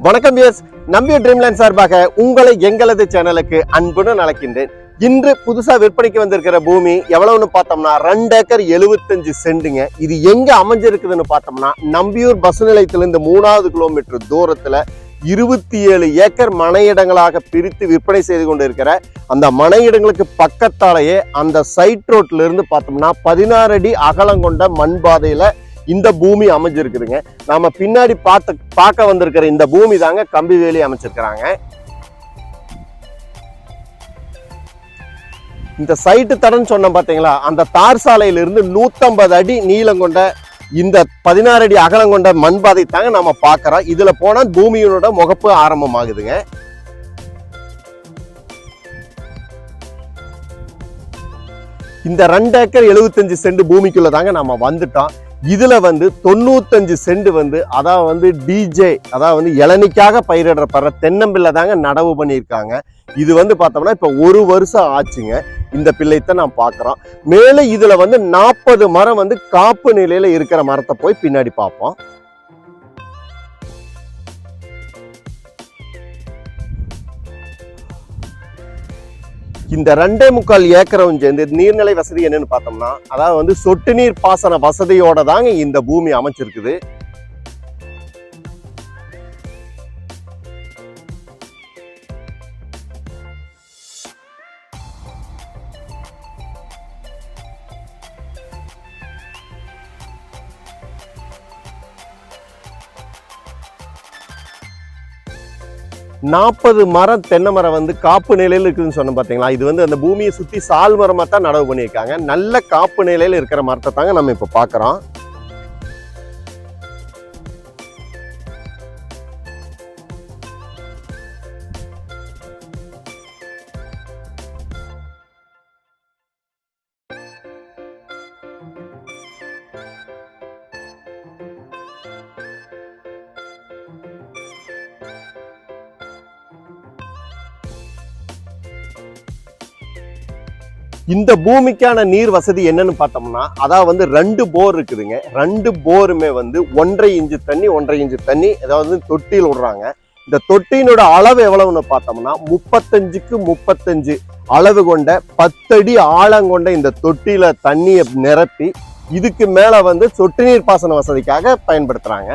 வணக்கம் எஸ் நம்பிய ட்ரீம்லேண்ட் சார்பாக உங்களை எங்களது சேனலுக்கு அன்புடன் அழைக்கின்றேன். இன்று புதுசா விற்பனைக்கு வந்திருக்கிற பூமி எவ்வளவுன்னு பார்த்தோம்னா ரெண்டு ஏக்கர் எழுபத்தஞ்சு சென்டுங்க இது எங்க அமைஞ்சிருக்குதுன்னு பார்த்தோம்னா நம்பியூர் பஸ் நிலையத்திலிருந்து மூணாவது கிலோமீட்டர் தூரத்துல இருபத்தி ஏழு ஏக்கர் மனையிடங்களாக பிரித்து விற்பனை செய்து கொண்டு இருக்கிற அந்த மனையிடங்களுக்கு பக்கத்தாலேயே அந்த சைட் ரோட்ல இருந்து பார்த்தோம்னா பதினாறு அடி அகலம் கொண்ட மண் பாதையில இந்த பூமி அமைஞ்சிருக்குதுங்க. நாம பின்னாடி பார்த்து பார்க்க வந்திருக்கிற இந்த பூமி தாங்க கம்பி வேலி அமைச்சிருக்கிறாங்க. இந்த சைட்டு தடன்னு சொன்னோம் பார்த்தீங்களா அந்த தார் சாலையிலிருந்து நூற்றம்பது நூத்தம்பது அடி நீளம் கொண்ட இந்த பதினாறு அடி அகலம் கொண்ட மண் பாதை தாங்க நம்ம பார்க்கறோம். இதுல போனா பூமியினோட முகப்பு ஆரம்பமாகுதுங்க. இந்த ரெண்டு ஏக்கர் எழுபத்தஞ்சு சென்ட் பூமிக்குள்ள தாங்க நம்ம வந்துட்டோம். இதில் வந்து தொண்ணூத்தஞ்சு சென்ட் வந்து அதான் வந்து டிஜே அதாவது வந்து இளநிக்காக பயிரிடப்படுற தென்னம்பிள்ளை தாங்க நடவு பண்ணியிருக்காங்க. இது வந்து பார்த்தோம்னா இப்போ ஒரு வருஷம் ஆச்சுங்க. இந்த பிள்ளைத்தை நான் பார்க்குறோம். மேலே இதில் வந்து நாற்பது மரம் வந்து காப்பு நிலையில் இருக்கிற மரத்தை போய் பின்னாடி பார்ப்போம். இந்த ரெண்டே முக்கால் ஏக்கரும் சேர்ந்து நீர்நிலை வசதி என்னன்னு பார்த்தோம்னா அதாவது வந்து சொட்டு நீர் பாசன வசதியோட தாங்க இந்த பூமி அமைச்சிருக்குது. நாற்பது மரம் தென்னை மரம் வந்து காப்பு நிலையில் இருக்குதுன்னு சொன்னோம் பார்த்தீங்களா இது வந்து அந்த பூமியை சுற்றி சால் மரமாக தான் நடவு பண்ணியிருக்காங்க. நல்ல காப்பு நிலையில் இருக்கிற மரத்தை தாங்க நம்ம இப்போ பார்க்குறோம் இந்த பூமிக்கான நீர் வசதி என்னன்னு பார்த்தோம்னா அதாவது வந்து ரெண்டு போர் இருக்குதுங்க. ரெண்டு போருமே வந்து ஒன்றரை இன்ச்சு தண்ணி ஒன்றரை இன்ச்சு தண்ணி அதாவது தொட்டியில் விடுறாங்க. இந்த தொட்டியினோட அளவு எவ்வளவுன்னு பார்த்தோம்னா முப்பத்தஞ்சுக்கு முப்பத்தஞ்சு அளவு கொண்ட பத்தடி ஆழம் கொண்ட இந்த தொட்டியில தண்ணியை நிரப்பி இதுக்கு மேல வந்து சொட்டு நீர் பாசன வசதிக்காக பயன்படுத்துறாங்க.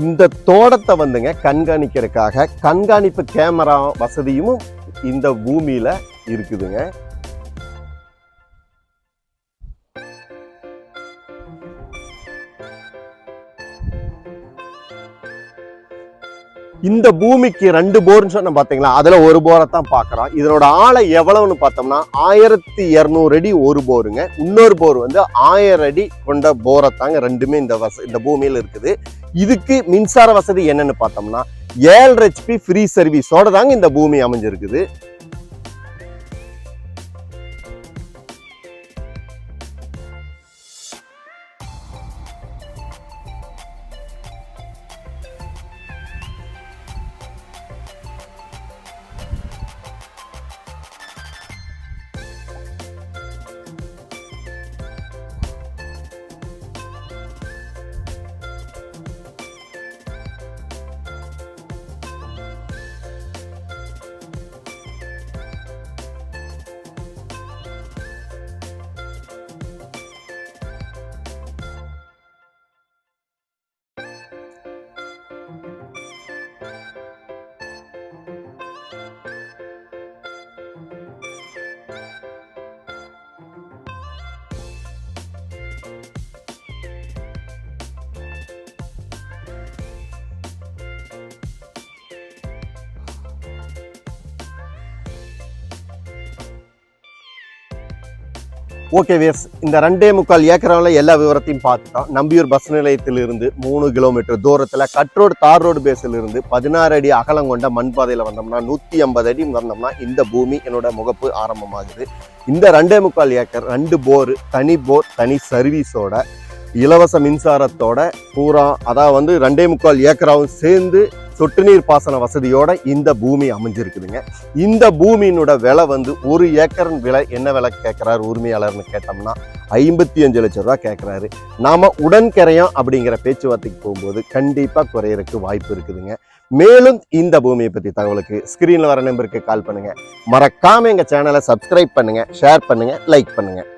இந்த தோட்டத்தை வந்துங்க கண்காணிக்கிறதுக்காக கண்காணிப்பு கேமரா வசதியும் இந்த பூமியில் இருக்குதுங்க. இந்த பூமிக்கு ரெண்டு போர்னு சொன்ன பாத்தீங்களா? அதுல ஒரு போரை தான் பாக்குறோம். இதனோட ஆழம் எவ்வளவுன்னு பார்த்தோம்னா ஆயிரத்தி இருநூறு அடி ஒரு போருங்க இன்னொரு போர் வந்து ஆயிரம் அடி கொண்ட போரை தாங்க ரெண்டுமே இந்த வச இந்த பூமியில இருக்குது. இதுக்கு மின்சார வசதி என்னன்னு பார்த்தோம்னா ஏழு ஹெச்பி ஃப்ரீ சர்வீஸோட தாங்க இந்த பூமி அமைஞ்சிருக்குது. ஓகே வேஸ் இந்த ரெண்டே முக்கால் ஏக்கராவில் எல்லா விவரத்தையும் பார்த்துட்டோம். நம்பியூர் பஸ் நிலையத்திலிருந்து மூணு கிலோமீட்டர் தூரத்தில் கட்ரோடு தார் ரோடு பேஸில் இருந்து பதினாறு அடி அகலம் கொண்ட மண் பாதையில் வந்தோம்னா நூற்றி ஐம்பது அடி வந்தோம்னா இந்த பூமி என்னோட முகப்பு ஆரம்பமாகுது. இந்த ரெண்டே முக்கால் ஏக்கர் ரெண்டு போர் தனி போர் தனி சர்வீஸோட இலவச மின்சாரத்தோட பூரா அதாவது வந்து ரெண்டே முக்கால் ஏக்கராவும் சேர்ந்து தொட்டு நீர் பாசன வசதியோட இந்த பூமி அமைஞ்சிருக்குதுங்க. இந்த பூமியினோட விலை வந்து ஒரு ஏக்கர் விலை என்ன விலை கேட்குறாரு? உரிமையாளர்னு கேட்டோம்னா ஐம்பத்தி அஞ்சு லட்சம் ரூபா கேட்குறாரு. நாம் உடன்கரையம் அப்படிங்கிற பேச்சுவார்த்தைக்கு போகும்போது கண்டிப்பாக குறையறதுக்கு வாய்ப்பு இருக்குதுங்க. மேலும் இந்த பூமியை பற்றி தகவலுக்கு ஸ்க்ரீனில் வர நம்பருக்கு கால் பண்ணுங்கள் மறக்காம எங்கள் சேனலை சப்ஸ்கிரைப் பண்ணுங்கள் ஷேர் பண்ணுங்கள் லைக் பண்ணுங்கள்